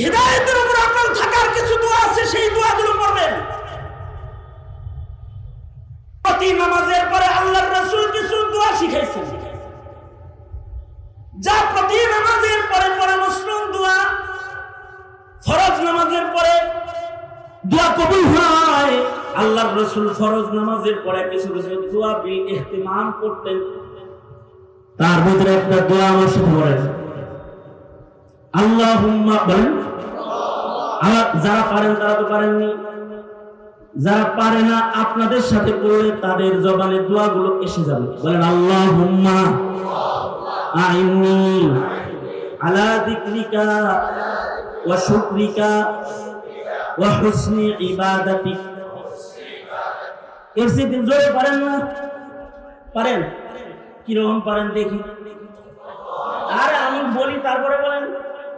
হৃদায়তের উপর আপনার থাকার কিছু দোয়া আছে, সেই দোয়াগুলো পড়বেন। প্রতি নামাজের পরে আল্লাহর রাসূল কিছু দোয়া শিখাইছেন। যা প্রতি নামাজের পরে পরে মুসলিম দোয়া, ফরজ নামাজের পরে দোয়া কবুল হয়। আল্লাহর রসুল ফরজ নামাজের পরে কিছু কিছু দোয়া বিল ইহতিমাম করতেন। তার ভিতরে একটা দোয়া আমার সাথে পড়েন। আল্লাহুম্মা বলেন আমার যারা পারেন তারা তো পারেননি। যারা পারে না, আপনাদের সাথে পড়লে তাদের জবানে দোয়াগুলো এসে যাবে। বলেন আল্লাহুম্মা। আইন্নি আলা যিকরিকা ওয়া শুকরিকা ওয়া হুসনি ইবাদাতিক এর সাথে জোরে পারেন না? পারেন। কীরকম পারেন দেখি। আরে আমি বলি, তারপরে বলেন।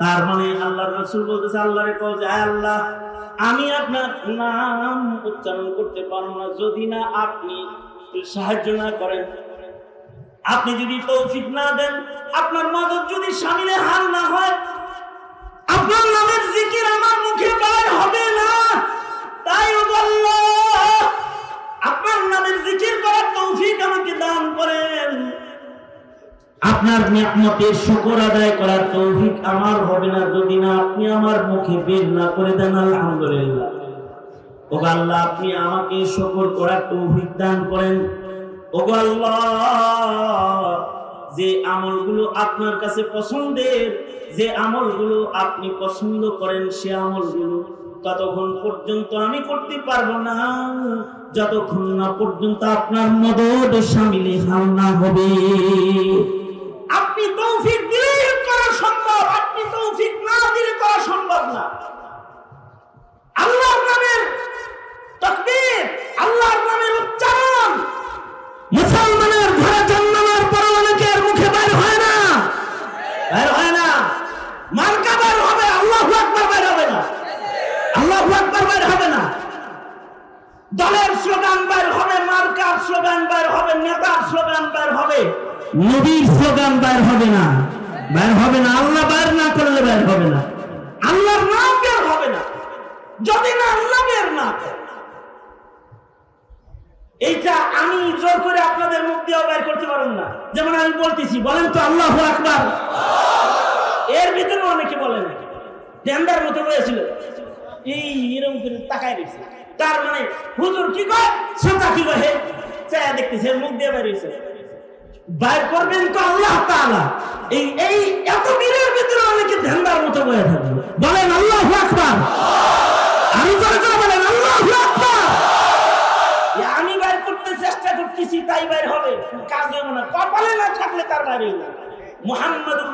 তার মানে আল্লাহর রাসূল বলতেছে, আল্লাহরে যে আল্লাহ, আমি আপনার নাম উচ্চারণ করতে পারব না। যদি না আপনি সাহায্য না করেন, আপনি যদি তৌফিক না দেন, আপনার মদত যদি সামিলে হাল না হয়, আপনার নামের জিকির আমার মুখে বার হবে না। তাই ও আল্লাহ আপনার নামের জিকির করার তৌফিক আমাকে দান করেন। আপনার শুকর আদায় করার তৌফিক আমার হবে না, যদি না আপনি আমার মুখে বের না করে দেন, আলহামদুলিল্লাহ। ও আল্লাহ, আপনি আমাকে শুকর করার তৌফিক দান করেন। ও যে আমলগুলো আপনার কাছে পছন্দের, যে আমলগুলো আপনি পছন্দ করেন সে আমলগুলো ততক্ষণ পর্যন্ত আমি করতে পারব না। যতক্ষণ না পর্যন্ত আপনার মদত সামিলে হাল না হবে। আপনি তৌফিক দিলে করা সম্ভব, আপনি তৌফিক না দিলে করা সম্ভব না। আল্লাহর নামের তাকবীর, আল্লাহর নামের উচ্চারণ। মুসলমানের ঘরে জন্মানোর পর অনেকের মুখে বের হয় না বের হয় না মার্কা বের হবে আল্লাহু আকবার বের হবে না আল্লাহু আকবার বের হবে না দলের স্লোগান বের হবে, মার্কার স্লোগান বের হবে, নেতার স্লোগান বের হবে, নবীর স্লোগান বের হবে না। বের হবে না, আল্লাহ বের না করলে বের হবে না। আল্লাহর নাম বের হবে না। যদি না আল্লাহ বের না এইটা আমি জোর করে আপনাদের মুখ দিয়েও বের করতে পারেন না। যেমন আমি বলতেছি, বলেন তো আল্লাহ আকবার। এর ভিতরে অনেকে বলেন টেন্ডার মতো হয়েছিল। এই এরকম করে তাকায় দিচ্ছে তার মানে হুজুর কি কয়? শ্রোতা কি কয়? চায়া দেখতেছে, মুখ দিয়ে বেরিয়েছে বাইর করবেন তো আল্লাহ তাআলা। এই এই, এত বীরের ভিতরে অনেকে ধ্যানদার মতো বয়ে থাকবে? বলেন আল্লাহ আকবার। আমি জোরে করে বলেন, আল্লাহ আকবার। আমি বাইর করতে চেষ্টা করতেছি, তাই বাইর হবে। কাজ হবে না কপালে না থাকলে তার বাইরে না মুহাম্মদুর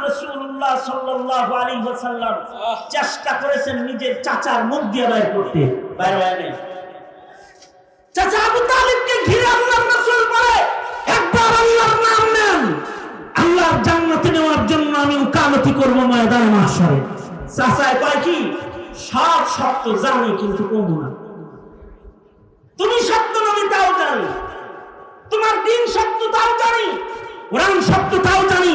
চেষ্টা করেছেন নিজের চাচার মুখ দিয়ে বাইর করতে। বাইর হয় নাই। চাচা আবু তালিবকে ঘিরে আল্লাহর রাসূল বলে একবার আল্লাহর নাম নেন। আল্লাহর জান্নাতে নেওয়ার জন্য আমি উকালতি করব ময়দানে মাহশরে। চাচায় কয় কি? সব সত্য জানি কিন্তু কমু না। তুমি সত্য নবী তাও জানি। তোমার দিন সত্য তাও জানি। কোরআন সত্য তাও জানি।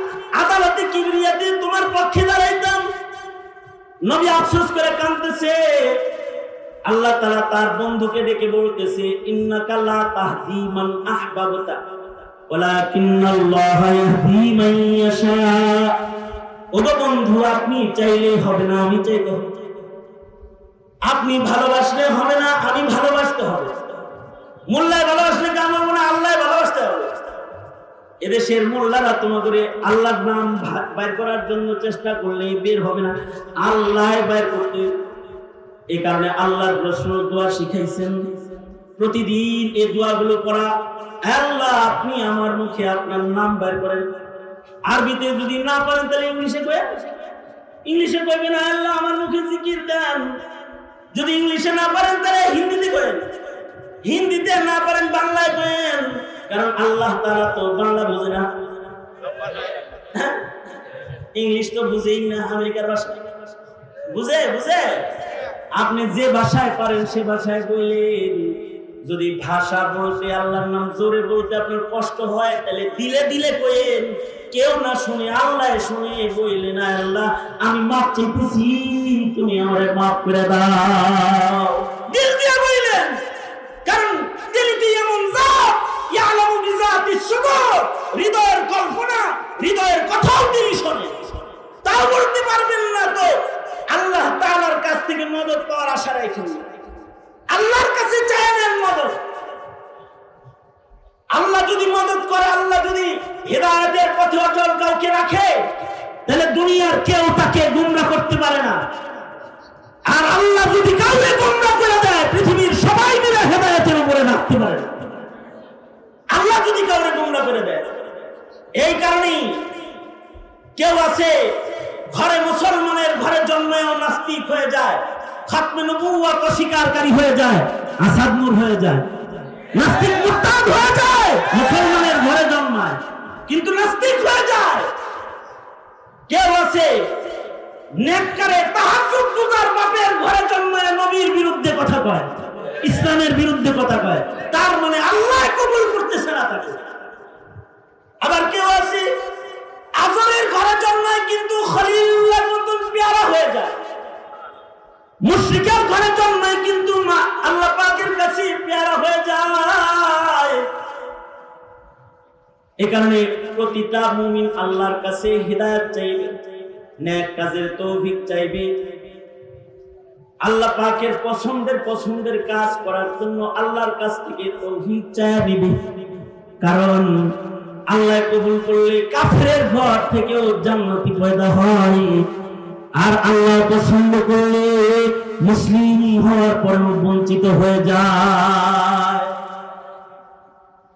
আদালতে কিবরিয়া দিয়ে তোমার পক্ষে দাঁড়াইতাম। নবী আফসোস করে কাঁদতেছে। আল্লাহ তাআলা তার বন্ধুকে ডেকে বলতেছে, ইন্নাকা লা তাহদি মান আহবাবতা আপনি চাইলেই হবে না, আমি চাইলে হবে আপনি ভালোবাসলে হবে না, আমি ভালোবাসতে হবে। মোল্লায় ভালোবাসলে না আল্লাহ ভালোবাসতে হবে। এদেশের মোল্লারা তোমাদের আল্লাহর নাম বাইর করার জন্য চেষ্টা করলে বের হবে না। আল্লাহ বাইর করতে এই কারণে আল্লাহর রসুল দোয়া শিখাইছেন। প্রতিদিন এই দোয়াগুলো করা আল্লাহ, আপনি আমার মুখে আপনার নাম বাইর করেন। আরবিতে যদি না পারেন তাহলে ইংলিশে কয়ে ইংলিশে কইবে না আল্লাহ, আমার মুখে জিকির দেন। যদি ইংলিশে না পারেন তাহলে হিন্দিতে কয়েন হিন্দিতে না পারেন বাংলায় কয়েন কারণ আল্লাহ তারা তো বাংলা বোঝে না। হ্যাঁ? ইংলিশ তো বুঝেই না, আমেরিকার ভাষা বুঝে বুঝে? আপনি যে ভাষায় পারেন সে ভাষায় বললেন যদি ভাষা বলতে আল্লাহর নাম জোরে বলতে আপনার কষ্ট হয়, তাহলে দিলে দিলে কইেন কেউ না শুনে আল্লাহ শুনে বললেন আল্লাহ, আমি মাপ চাইতেছি তুমি আমারে মাফ করে দাও। দিল দিয়ে হৃদয়ের কল্পনা, হৃদয়ের কথাও তিনি শোনে। তাও বলতে পারবেন না তো, আল্লাহ তাআলার কাছ থেকে মদত পাওয়ার আশা রাখেন আল্লাহর কাছে চাইবেন মদত আল্লাহ যদি মদত করে, আল্লাহ যদি হেদায়েতের পথে অচল কাউকে রাখে, তাহলে দুনিয়ার কেউ তাকে গুমরা করতে পারে না। আর আল্লাহ যদি কাউকে গুমরা করে দেয়, পৃথিবীর সবাই মিলে হেদায়েতের উপরে রাখতে পারে না। আল্লাহ যদি কাউকে গুমরা করে দেয়, এই কারণেই কেউ আছে, ঘরে মুসলমানের ঘরে জন্মেও নাস্তিক হয়ে যায়, খাতমে নবুয়াত অস্বীকারী হয়ে যায়, আসাদ নূর হয়ে যায়, নাস্তিক মুরতাদ হয়ে যায়, মুসলমানের ঘরে জন্মায়, কিন্তু নাস্তিক হয়ে যায়। কেউ আছে, নেককারে তাহাজ্জুদ পূজার বাপের ঘরে জন্মায়, নবীর বিরুদ্ধে কথা কয়। ইসলামের বিরুদ্ধে কথা কয়। তার মানে আল্লাহ কবুল করতেছে না তাকে আবার কেউ আছে, আজরের ঘরে জন্মায় কিন্তু খলিল্লার মতন পেয়ারা হয়ে যায়। মুশরিকের ঘরে জন্মায় কিন্তু মা- আল্লাহ পাকের কাছে পেয়ারা হয়ে যায়। এ কারণে প্রতিটা মুমিন আল্লাহর কাছে হিদায়াত চাইবে, ন্যাক কাজের তৌফিক চাইবে আল্লাহ পাকের পছন্দের পছন্দের কাজ করার জন্য আল্লাহর কাছ থেকে তৌহিদ চায় নিবি। কারণ আল্লাহ কবুল করলে কাফের ঘর থেকেও জান্নাতি পয়দা হয়। আর আল্লাহ পছন্দ করলে মুসলিম হওয়ার পরেও বঞ্চিত হয়ে যায়।